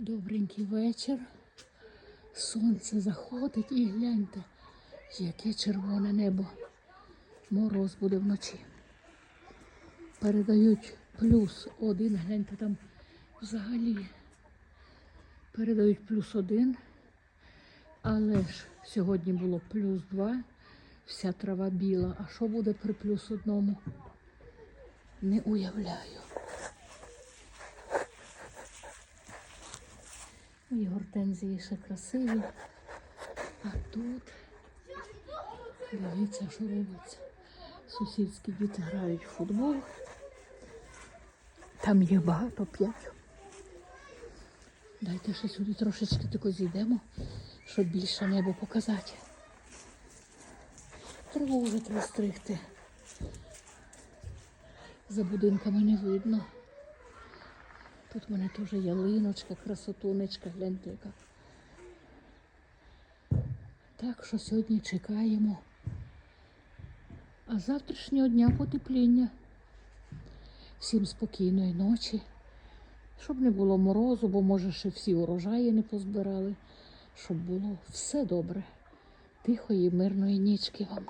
Добренький вечір. Сонце заходить і гляньте, яке червоне небо. Мороз буде вночі. Передають плюс один, гляньте там взагалі. Передають плюс один. Але ж сьогодні було плюс два, вся трава біла. А що буде при плюс одному? Не уявляю. І гортензії ще красиві. А тут дивіться, що робиться. Сусідські діти грають в футбол. Там є багато п'ять. Дайте ще сюди трошечки тако зійдемо, щоб більше небо показати. Траву вже треба. За будинками не видно. Тут в мене теж ялиночка, красотунечка, гляньте яка. Так що сьогодні чекаємо. А завтрашнього дня потепління. Всім спокійної ночі. Щоб не було морозу, бо може ще всі урожаї не позбирали. Щоб було все добре. Тихої, мирної нічки вам.